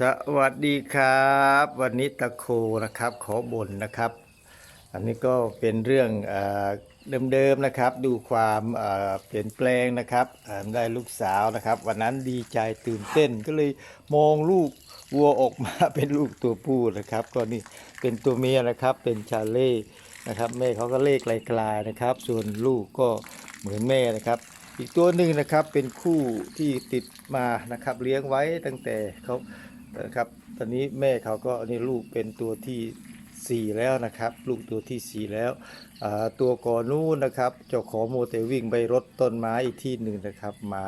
สวัสดีครับ วันนี้ตะโคนะครับ ขอบ่นนะครับ อันนี้ก็เป็นเรื่องเดิมๆนะครับ ดูความเปลี่ยนแปลงนะครับได้ลูกสาวนะครับ วันนั้นดีใจตื่นเต้นก็เลยมองลูกวัวออกมาเป็นลูกตัวผู้นะครับ ก็นี่เป็นตัวเมียนะครับ เป็นชาเล่นะครับแม่เขาก็เลขไกลๆนะครับ ส่วนลูกก็เหมือนแม่นะครับอีกตัวหนึ่งนะครับเป็นคู่ที่ติดมานะครับเลี้ยงไว้ตั้งแต่เขา นะครับ ตอนนี้แม่เขาก็นี่ลูกเป็นตัวที่ 4 แล้วนะครับ ลูกตัวทีสี่ 4 แล้ว ตัวก่อนนู้นนะครับ เจ้าของโมเตวิ่งไปรดต้นไม้อีกที่หนึ่งนะครับ หมา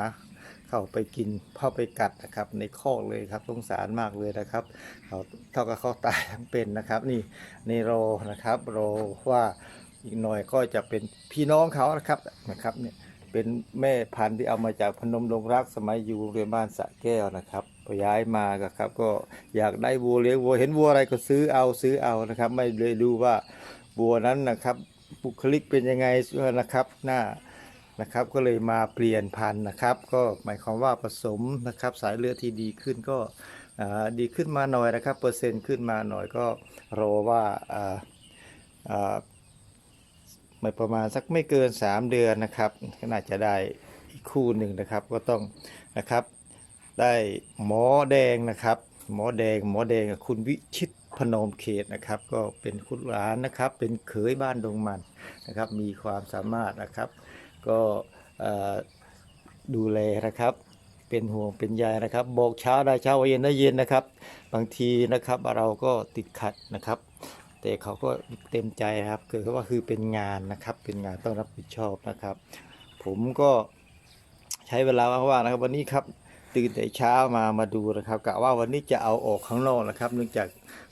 เข้าไปกินเข้าไปกัดนะครับ ในคอกเลยครับสงสารมากเลยนะครับเขาเท่ากับเขาตายทั้งเป็นนะครับ นี่ในรอนะครับรอว่าอีกหน่อยก็จะเป็นพี่น้องเขานะครับนะครับเนี่ยเป็นแม่พันธุ์ที่เอามาจากพนมดงรักสมัยอยู่โรงเรียนบ้านสะแก้วนะครับ พอย้ายมาก็ครับ ก็อยากได้วัวเลี้ยงวัวเห็นวัวอะไรก็ซื้อเอาซื้อเอานะครับ ไม่เลยดูว่าวัวนั้นนะครับบุคลิกเป็นยังไงนะครับหน้านะครับ ก็เลยมาเปลี่ยนพันธุ์นะครับ ก็หมายความว่าผสมนะครับ สายเลือดที่ดีขึ้นก็ดีขึ้นมาหน่อยนะครับ เปอร์เซ็นต์ขึ้นมาหน่อยก็รอว่าอ่าอ่าไม่ประมาณสักไม่เกิน 3 เดือนนะครับก็น่าจะได้อีกคู่หนึ่งนะครับ ก็ต้องนะครับ ได้หมอแดงนะครับ หมอแดงหมอแดงคุณวิชิตพนมเขตนะครับ ก็เป็นคุณหลานนะครับ เป็นเขยบ้านดงมันนะครับ มีความสามารถนะครับ ก็ดูแลนะครับ เป็นห่วงเป็นใยนะครับ บอกเช้าได้เช้าเย็นได้เย็นนะครับ บางทีนะครับเราก็ติดขัดนะครับแต่เขาก็เต็มใจครับคือว่าคือเป็นงานนะครับ เป็นงานต้องรับผิดชอบนะครับ ผมก็ใช้เวลาว่างๆนะครับวันนี้ครับ ตื่นแต่เช้ามามาดูนะครับกะว่าวันนี้จะเอาออกข้างนอกนะครับ เนื่องจาก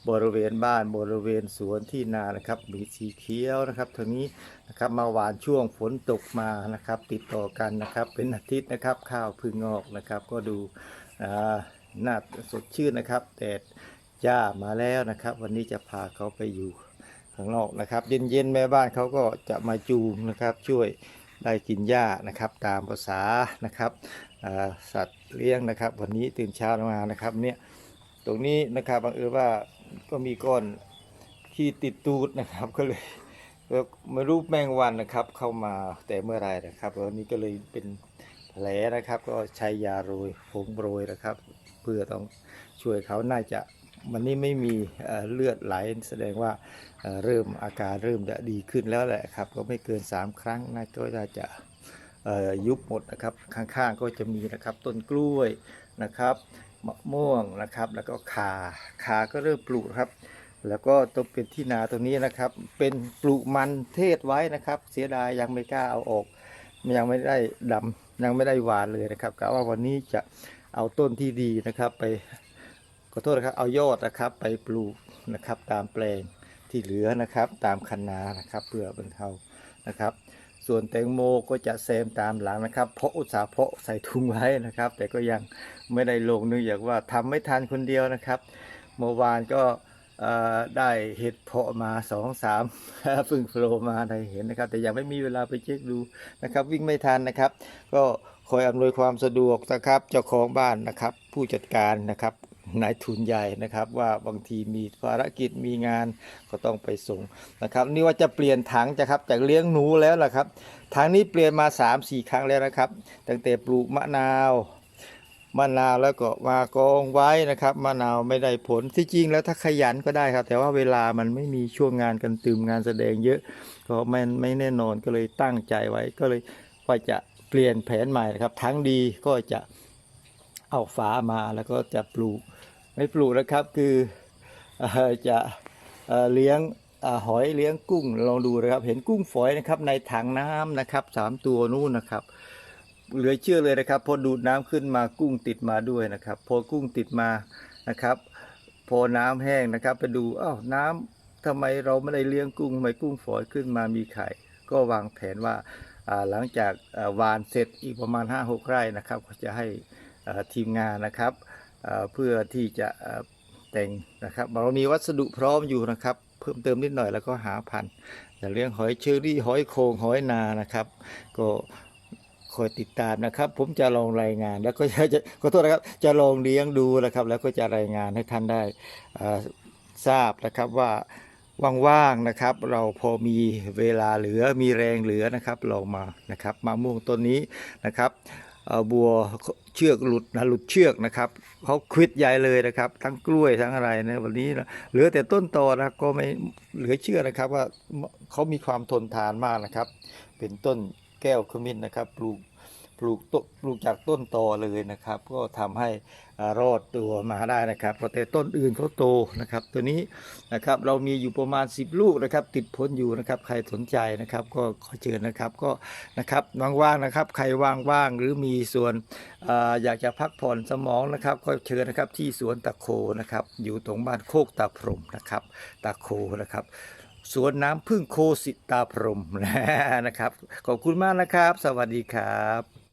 บริเวณบ้านบริเวณสวนที่นานะครับ มีสีเขียวนะครับทานี้นะครับมาหวานช่วงฝนตกมานะครับ ติดต่อกันนะครับ เป็นอาทิตย์นะครับ ข้าวพึ่งงอกนะครับ ก็ดูอ่าน่าสดชื่นนะครับแต่จ้ามาแล้วนะครับ วันนี้จะพาเขาไปอยู่ข้างนอกนะครับ เย็นๆแม่บ้านเขาก็จะมาจูงนะครับช่วย ได้กินหญ้านะครับ ตามภาษานะครับสัตว์เลี้ยงนะครับ วันนี้ตื่นเช้ามานะครับเนี่ยตรงนี้นะครับบังเอิญว่าก็มีก้อนที่ติดตูดนะครับก็เลยไม่รู้แมงวันนะครับเข้ามาแต่เมื่อไรนะครับวันนี้ก็เลยเป็นแผลนะครับ ก็ใช้ยาโรยผงโรยนะครับ เพื่อต้องช่วยเขาน่าจะ วันนี้ไม่มีเลือดไหลแสดงว่าเริ่มอาการเริ่มจะดีขึ้นแล้วแหละครับ ก็ไม่เกิน 3 ครั้งน่าก็น่าจะยุบหมดนะครับ ข้างๆก็จะมีนะครับต้นกล้วยนะครับมะม่วงนะครับ แล้วก็ขาขาก็เริ่มปลูกครับ แล้วก็ต้องเป็นที่นาตรงนี้นะครับ เป็นปลูกมันเทศไว้นะครับ เสียดายยังไม่กล้าเอาออกยังไม่ได้ดำยังไม่ได้หวานเลยนะครับกะว่าวันนี้จะเอาต้นที่ดีนะครับไป ขอโทษนะครับเอายอดนะครับไปปลูกนะครับตามแปลงที่เหลือนะครับ ตามคันนานะครับเพื่อบรรเทานะครับ ส่วนแตงโมก็จะแซมตามหลังนะครับ เพราะอุตสาห์เพาะใส่ถุงไว้นะครับ แต่ก็ยังไม่ได้ลงเนื่องจากว่าทำไม่ทันคนเดียวนะครับเมื่อวานก็ได้เห็ดเพาะมาสองสามเพึ่งโผล่มาได้เห็นนะครับ แต่ยังไม่มีเวลาไปเช็คดูนะครับ วิ่งไม่ทันนะครับ ก็คอยอำนวยความสะดวกนะครับ เจ้าของบ้านนะครับ ผู้จัดการนะครับ นายทุนใหญ่นะครับว่าบางทีมีภารกิจมีงานก็ต้องไปส่งนะครับนี่ว่าจะเปลี่ยนถังจะครับจากเลี้ยงหนูแล้วล่ะครับถังนี้เปลี่ยนมา 3-4 ครั้งแล้วนะครับ ตั้งแต่ปลูกมะนาวมะนาวแล้วก็มากองไว้นะครับมะนาวไม่ได้ผลที่จริงแล้วถ้าขยันก็ได้ครับ แต่ว่าเวลามันไม่มีช่วงงานกันตืมงานแสดงเยอะ ก็ไม่ไม่แน่นอนก็เลยตั้งใจไว้ก็เลยว่าจะเปลี่ยนแผนใหม่นะครับ ทั้งดีก็จะเอาฝามาแล้วก็จะปลูก ไม่ปลูกนะครับคือจะเลี้ยงหอยเลี้ยงกุ้งลองดูนะครับ เห็นกุ้งฝอยนะครับในถังน้ำนะครับสามตัวนู้นนะครับเหลือเชื่อเลยนะครับ พอดูดน้ำขึ้นมากุ้งติดมาด้วยนะครับ พอกุ้งติดมานะครับ พอน้ำแห้งนะครับ ไปดูอ้าวน้ำทำไมเราไม่ได้เลี้ยงกุ้งทำไมกุ้งฝอยขึ้นมามีไข่ ก็วางแผนว่าหลังจากวานเสร็จอีกประมาณ5-6ไร่นะครับก็จะให้ทีมงานนะครับ เพื่อที่จะแต่งนะครับเรามีวัสดุพร้อมอยู่นะครับ เพิ่มเติมนิดหน่อยแล้วก็หาพันธุ์จะเลี้ยงหอยเชอรี่หอยโขงหอยนานะครับ ก็คอยติดตามนะครับ ผมจะลองรายงานแล้วก็จะขอโทษนะครับจะลองเลี้ยงดูนะครับ แล้วก็จะรายงานให้ท่านได้ทราบนะครับว่าว่างๆนะครับ เราพอมีเวลาเหลือมีแรงเหลือนะครับลองมานะครับมะม่วงต้นนี้นะครับ บัวเชือกหลุดนะหลุดเชือกนะครับเขาควิดใหญ่เลยนะครับ ทั้งกล้วยทั้งอะไรนะวันนี้นะเหลือแต่ต้นตอนะก็ไม่เหลือเชื่อนะครับว่าเขามีความทนทานมากนะครับ เป็นต้นแก้วขมิ้นนะครับปลูก ปลูกต้นปลูกจากต้นตอเลยนะครับ ก็ทำให้รอดตัวมาได้นะครับเพราะแต่ต้นอื่นเขาโตนะครับ ตัวนี้นะครับเรามีอยู่ประมาณ 10 ลูกนะครับ ติดผลอยู่นะครับ ใครสนใจนะครับ ก็ขอเชิญนะครับก็นะครับว่างๆนะครับ ใครว่างๆหรือมีส่วนออยากจะพักผ่อนสมองนะครับก็เชิญนะครับที่สวนตะโคนะครับ อยู่ตรงบ้านโคกตาพรมนะครับตาโคนะครับสวนน้ำพึ่งโคสิตาพรมนะครับ ขอบคุณมากนะครับ สวัสดีครับ